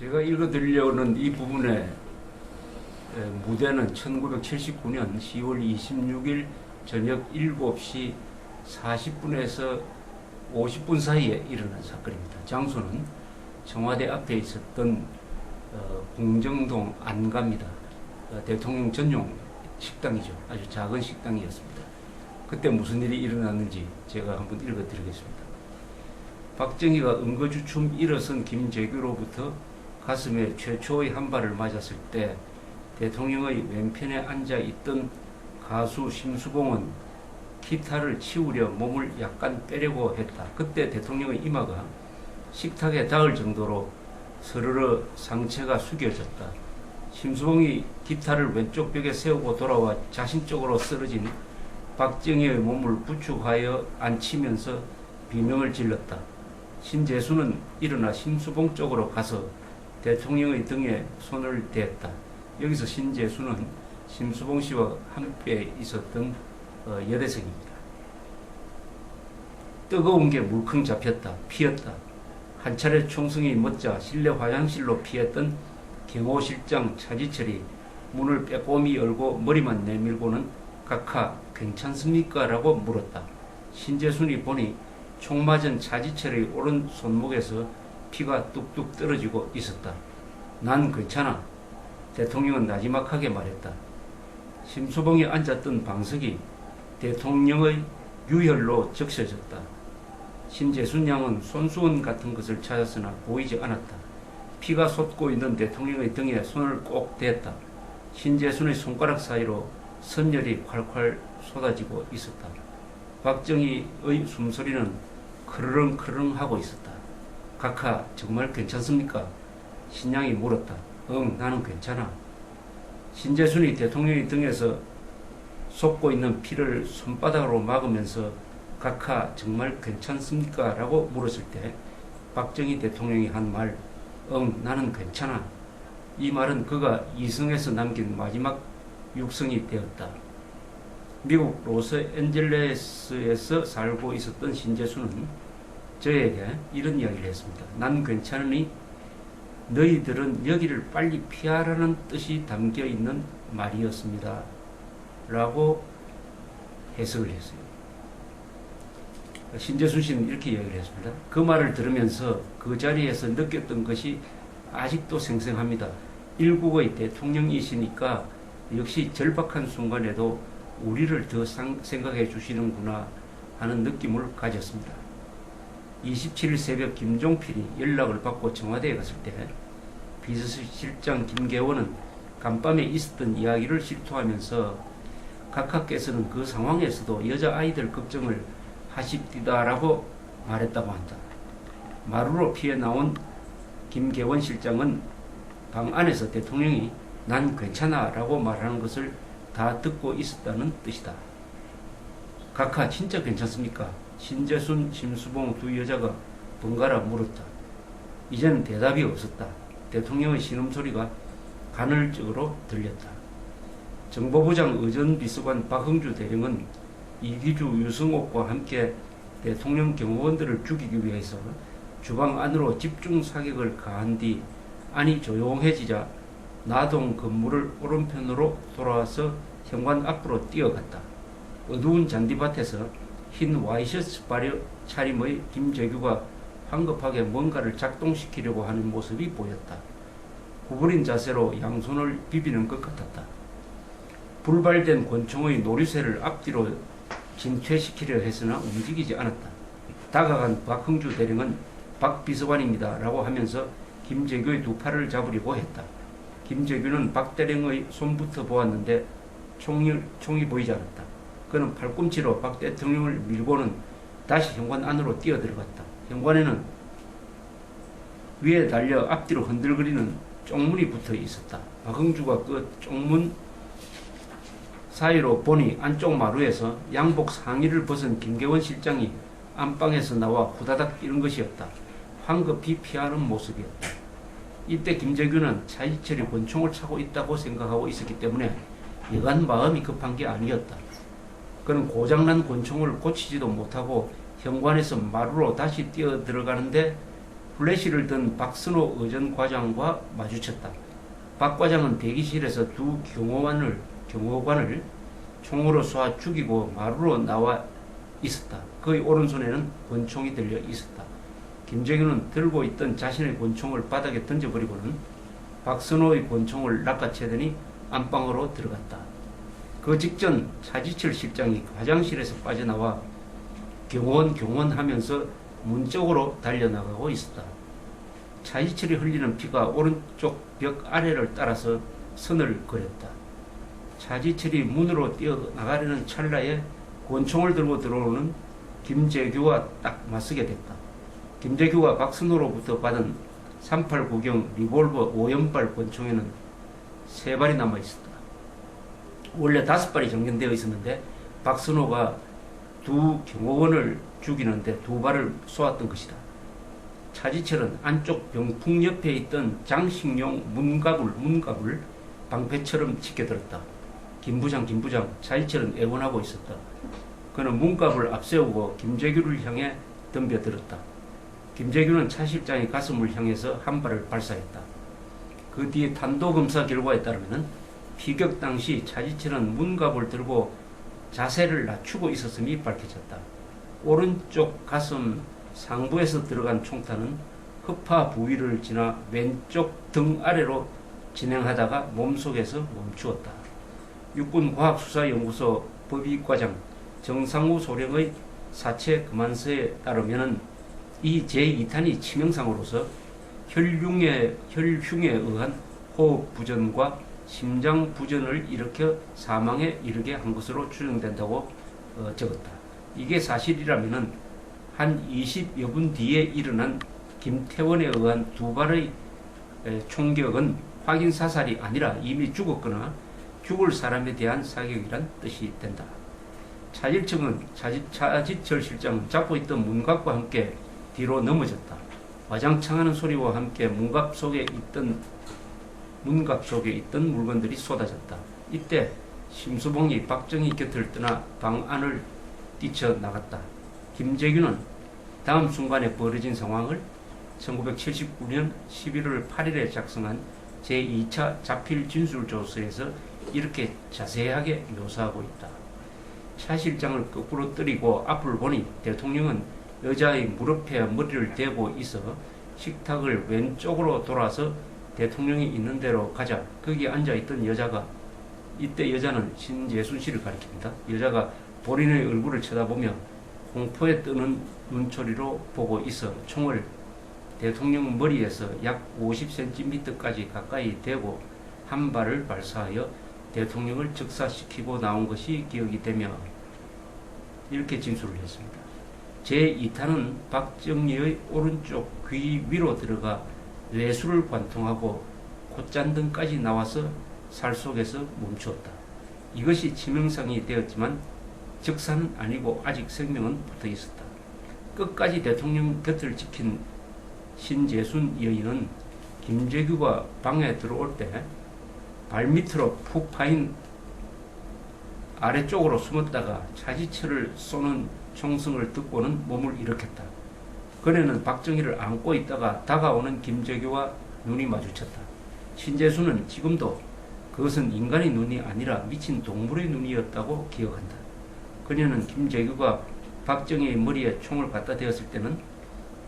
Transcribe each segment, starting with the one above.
제가 읽어드리려는 이 부분의 에, 무대는 1979년 10월 26일 저녁 7시 40분에서 50분 사이에 일어난 사건입니다. 장소는 청와대 앞에 있었던 어, 공정동 안가입니다. 어, 대통령 전용 식당이죠. 아주 작은 식당이었습니다. 그때 무슨 일이 일어났는지 제가 한번 읽어드리겠습니다. 박정희가 응거주춤 일어선 김재규로부터 가슴에 최초의 한 발을 맞았을 때 대통령의 왼편에 앉아 있던 가수 심수봉은 기타를 치우려 몸을 약간 빼려고 했다. 그때 대통령의 이마가 식탁에 닿을 정도로 서르르 상체가 숙여졌다. 심수봉이 기타를 왼쪽 벽에 세우고 돌아와 자신 쪽으로 쓰러진 박정희의 몸을 부축하여 앉히면서 비명을 질렀다. 신재수는 일어나 심수봉 쪽으로 가서 대통령의 등에 손을 댔다. 여기서 신재수는 심수봉 씨와 함께 있었던 어, 여대생입니다. 뜨거운 게 물컹 잡혔다. 피었다. 한 차례 총성이 멎자 실내 화장실로 피했던 경호 실장 차지철이 문을 빼꼼히 열고 머리만 내밀고는 각하 괜찮습니까? 라고 물었다. 신재순이 보니 총 맞은 차지철의 오른 손목에서 피가 뚝뚝 떨어지고 있었다. 난 괜찮아. 대통령은 나지막하게 말했다. 심수봉이 앉았던 방석이 대통령의 유혈로 적셔졌다. 신재순 양은 손수건 같은 것을 찾았으나 보이지 않았다. 피가 솟고 있는 대통령의 등에 손을 꼭 댔다. 신재순의 손가락 사이로 선열이 콸콸 쏟아지고 있었다. 박정희의 숨소리는 크르릉 크르릉 하고 있었다. 각하 정말 괜찮습니까? 신양이 물었다. 응 나는 괜찮아. 신재순이 대통령의 등에서 솟고 있는 피를 손바닥으로 막으면서 각하 정말 괜찮습니까? 라고 물었을 때 박정희 대통령이 한 말, 응 나는 괜찮아. 이 말은 그가 이승에서 남긴 마지막 육성이 되었다. 미국 로스앤젤레스에서 살고 있었던 신재수는 저에게 이런 이야기를 했습니다. 난 괜찮으니 너희들은 여기를 빨리 피하라는 뜻이 담겨 있는 말이었습니다. 라고 해석을 했어요. 신재순 씨는 이렇게 이야기를 했습니다. 그 말을 들으면서 그 자리에서 느꼈던 것이 아직도 생생합니다. 일국의 대통령이시니까 역시 절박한 순간에도 우리를 더 상, 생각해 주시는구나 하는 느낌을 가졌습니다. 27일 새벽 김종필이 연락을 받고 청와대에 갔을 때 비서실장 김계원은 간밤에 있었던 이야기를 실토하면서 각하께서는 그 상황에서도 여자아이들 걱정을 하십디다라고 말했다고 한다. 마루로 피해 나온 김계원 실장은 방 안에서 대통령이 난 괜찮아 라고 말하는 것을 다 듣고 있었다는 뜻이다. 각하 진짜 괜찮습니까? 신재순, 심수봉 두 여자가 번갈아 물었다. 이제는 대답이 없었다. 대통령의 신음소리가 간헐적으로 들렸다. 정보부장 의전비서관 박흥주 대령은 이기주, 유승옥과 함께 대통령 경호원들을 죽이기 위해서 주방 안으로 집중 사격을 가한 뒤 안이 조용해지자 나동 건물을 오른편으로 돌아와서 현관 앞으로 뛰어갔다. 어두운 잔디밭에서 흰 와이셔츠 차림의 김재규가 황급하게 뭔가를 작동시키려고 하는 모습이 보였다. 구부린 자세로 양손을 비비는 것 같았다. 불발된 권총의 노리쇠를 앞뒤로 진퇴시키려 했으나 움직이지 않았다. 다가간 박흥주 대령은 박 비서관입니다. 라고 하면서 김재규의 두 팔을 잡으려고 했다. 김재규는 박 대령의 손부터 보았는데 총이, 총이 보이지 않았다. 그는 팔꿈치로 박 대통령을 밀고는 다시 현관 안으로 뛰어들어갔다. 현관에는 위에 달려 앞뒤로 흔들거리는 쪽문이 붙어 있었다. 박흥주가 그 쪽문 사이로 보니 안쪽 마루에서 양복 상의를 벗은 김계원 실장이 안방에서 나와 후다닥 뛰는 것이었다. 황급히 피하는 모습이었다. 이때 김재규는 차이철이 권총을 차고 있다고 생각하고 있었기 때문에 여간 마음이 급한 게 아니었다. 그는 고장난 권총을 고치지도 못하고 현관에서 마루로 다시 뛰어 들어가는데 플래시를 든 박선호 의전 과장과 마주쳤다. 박 과장은 대기실에서 두 경호관을 경호관을 총으로 쏴 죽이고 마루로 나와 있었다. 그의 오른손에는 권총이 들려 있었다. 김정윤은 들고 있던 자신의 권총을 바닥에 던져버리고는 박선호의 권총을 낚아채더니 안방으로 들어갔다. 그 직전 차지철 실장이 화장실에서 빠져나와 경원 경원 하면서 문 쪽으로 달려나가고 있었다. 차지철이 흘리는 피가 오른쪽 벽 아래를 따라서 선을 그렸다. 차지철이 문으로 뛰어나가려는 찰나에 권총을 들고 들어오는 김재규와 딱 맞서게 됐다. 김재규가 박선호로부터 받은 389경 리볼버 5연발 권총에는 세 발이 남아 있었다. 원래 다섯 발이 정전되어 있었는데 박선호가 두 경호원을 죽이는데 두 발을 쏘았던 것이다. 차지철은 안쪽 병풍 옆에 있던 장식용 문갑을 문갑을 방패처럼 지켜들었다. 김부장 김부장 차지철은 애원하고 있었다. 그는 문갑을 앞세우고 김재규를 향해 덤벼들었다. 김재규는 차 실장의 가슴을 향해서 한 발을 발사했다. 그 뒤에 탄도 검사 결과에 따르면 피격 당시 차지철은 문갑을 들고 자세를 낮추고 있었음이 밝혀졌다. 오른쪽 가슴 상부에서 들어간 총탄은 허파 부위를 지나 왼쪽 등 아래로 진행하다가 몸속에서 멈추었다. 육군과학수사연구소 법의과장 정상우 소령의 사체 그만서에 따르면 이 제2탄이 치명상으로서 혈흉에, 혈흉에 의한 호흡 부전과 심장 부전을 일으켜 사망에 이르게 한 것으로 추정된다고 어, 적었다. 이게 사실이라면 한 20여 분 뒤에 일어난 김태원에 의한 두 발의 에, 총격은 확인 사살이 아니라 이미 죽었거나 죽을 사람에 대한 사격이란 뜻이 된다. 차질청은 차지, 실장은 잡고 있던 문갑과 함께 뒤로 넘어졌다. 와장창 하는 소리와 함께 문갑 속에 있던 문갑 속에 있던 물건들이 쏟아졌다. 이때 심수봉이 박정희 곁을 떠나 방 안을 뛰쳐나갔다. 김재규는 다음 순간에 벌어진 상황을 1979년 11월 8일에 작성한 제2차 자필 진술조서에서 이렇게 자세하게 묘사하고 있다. 차 실장을 거꾸로 때리고 앞을 보니 대통령은 여자의 무릎에 머리를 대고 있어 식탁을 왼쪽으로 돌아서 대통령이 있는 대로 가자. 거기 앉아 있던 여자가 이때 여자는 신재순 씨를 가리킵니다. 여자가 본인의 얼굴을 쳐다보며 공포에 뜨는 눈초리로 보고 있어 총을 대통령 머리에서 약 50cm까지 가까이 대고 한 발을 발사하여 대통령을 즉사시키고 나온 것이 기억이 되며 이렇게 진술을 했습니다. 제2탄은 박정희의 오른쪽 귀 위로 들어가 뇌수를 관통하고 콧잔등까지 나와서 살 속에서 멈추었다. 이것이 치명상이 되었지만 적사는 아니고 아직 생명은 붙어 있었다. 끝까지 대통령 곁을 지킨 신재순 여인은 김재규가 방에 들어올 때 발밑으로 푹 파인 아래쪽으로 숨었다가 차지철을 쏘는 총성을 듣고는 몸을 일으켰다. 그녀는 박정희를 안고 있다가 다가오는 김재규와 눈이 마주쳤다. 신재수는 지금도 그것은 인간의 눈이 아니라 미친 동물의 눈이었다고 기억한다. 그녀는 김재규가 박정희의 머리에 총을 갖다 대었을 때는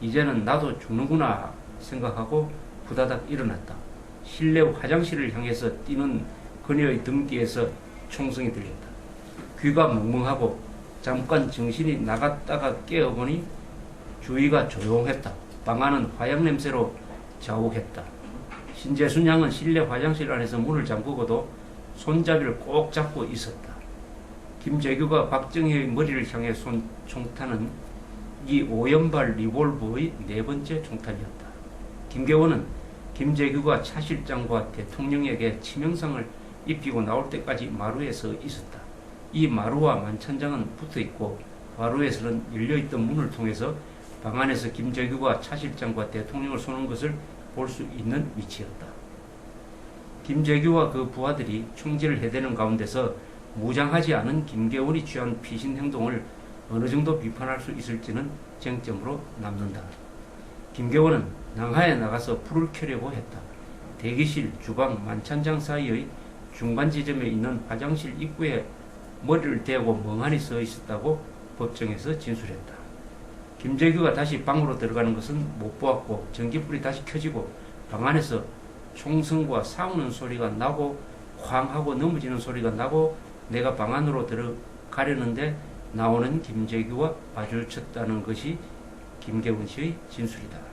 이제는 나도 죽는구나 생각하고 부다닥 일어났다. 실내 화장실을 향해서 뛰는 그녀의 등 뒤에서 총성이 들렸다. 귀가 멍멍하고 잠깐 정신이 나갔다가 깨어보니 주위가 조용했다. 방 안은 화약 냄새로 자욱했다. 신재순 양은 실내 화장실 안에서 문을 잠그고도 손잡이를 꼭 잡고 있었다. 김재규가 박정희의 머리를 향해 쏜 총탄은 이 오연발 리볼버의 네 번째 총탄이었다. 김계원은 김재규가 차 실장과 대통령에게 치명상을 입히고 나올 때까지 마루에 서 있었다. 이 마루와 만찬장은 붙어 있고 마루에서는 열려 있던 문을 통해서 방 안에서 김재규가 차 실장과 대통령을 쏘는 것을 볼 수 있는 위치였다. 김재규와 그 부하들이 총질을 해대는 가운데서 무장하지 않은 김계원이 취한 피신 행동을 어느 정도 비판할 수 있을지는 쟁점으로 남는다. 김경호는 낭하에 나가서 불을 켜려고 했다. 대기실, 주방, 만찬장 사이의 중간 지점에 있는 화장실 입구에 머리를 대고 멍하니 서 있었다고 법정에서 진술했다. 김재규가 다시 방으로 들어가는 것은 못 보았고 전기불이 다시 켜지고 방 안에서 총성과 싸우는 소리가 나고 쾅 하고 넘어지는 소리가 나고 내가 방 안으로 들어가려는데 나오는 김재규와 마주쳤다는 것이 김경훈 씨의 진술이다.